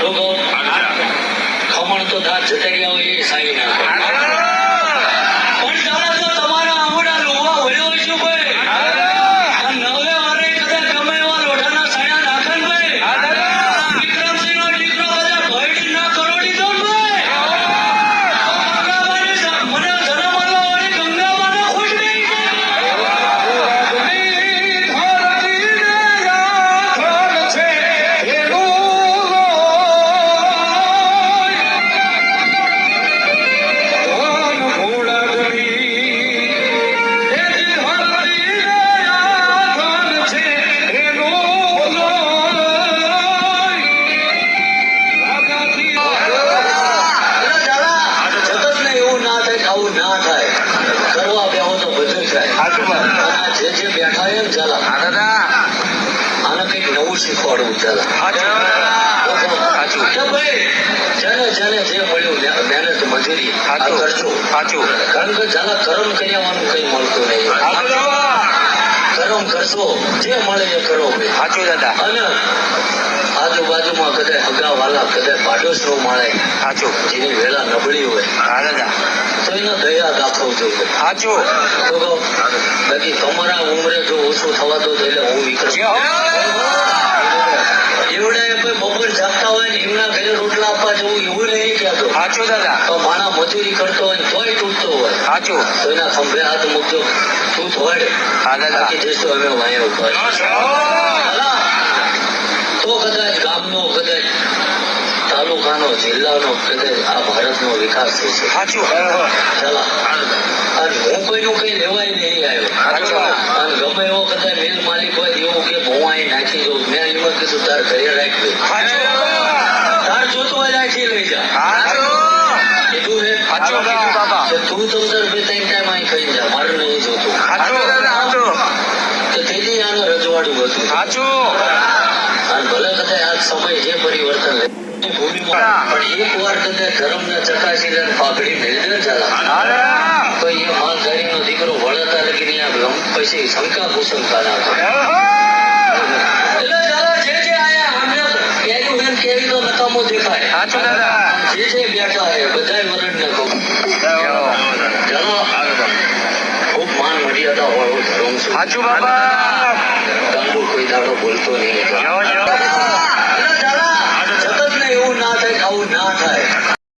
શું કહું ખમણ તો દાંત જતા તો બધું થાય આ જે જે બેઠા છે ને ચાલા. આને કંઈક નવું શીખવાડવું ચાલા. જેને જેને જે મળ્યું મહેનત મજૂરી આ કરજો કારણ કે ચાલા કરમ કર્યાવાનું કઈ મળતું નહીં. કરમ કરશો જે મળે એ કરો દાદા. અને આજુબાજુમાં કદાચ હગા વાલા કદાચ પાડોશરો મળે જેની વેલા નબળી હોય. તો એને દયા દાખવજો જોઈએ. તો કહો, બાકી તમારા ઉંમરે જો ઓછું થવા દો તો એટલે હું વિક્રમ એવડા કોઈ બપોર જાગતા હોય ને એમના ઘરે રોટલા આપવા જવું એવું નહીં કહેતો. તો માણા મજૂરી કરતો હોય તોય તૂટતો હોય. તો એના ખંભે હાથ મૂકજો. તું થોડે બાકી જઈશું અમે વાયો ઉપર તો કદાચ ગામનો કદાચ તાલુકાનો જિલ્લાનો કદાચ આ ભારતનો વિકાસ થશે. ચાલો અને હું કોઈનું કઈ લેવાય નહીં આવ્યો અને ગમે એવો કદાચ મિલ માલિક હોય એવું કે હું અહીં નાખી દઉં મેં એમાં કીધું તાર ઘરે રાખી દે તાર જોતું હોય રાખી લઈ જા કીધું હે સાચું કીધું બાબા. કે તું તમ તાર બે ત્રણ ટાઈમ અહીં ખાઈ જા મારે નહીં જોતું તો તેથી આનું રજવાડું હતું અને ભલે કદાચ આ સમય જે પરિવર્તન લે એ ભૂમિમાં પણ એક વાર કદાચ ધર્મને ચકાસી લે પાઘડી મેળવે ને ચાલા તો એ માલધારીનો દીકરો વળતા લગી ત્યાં લંબ પછી શંકા કુશંકા ના કરે દેખાય જે જે બેઠા હે બધાય વરણને કહું ચાલો ખૂબ માન મર્યાદા વાળો ધર્મ છું ગાંડો કોઈ દાડો બોલતો નહીં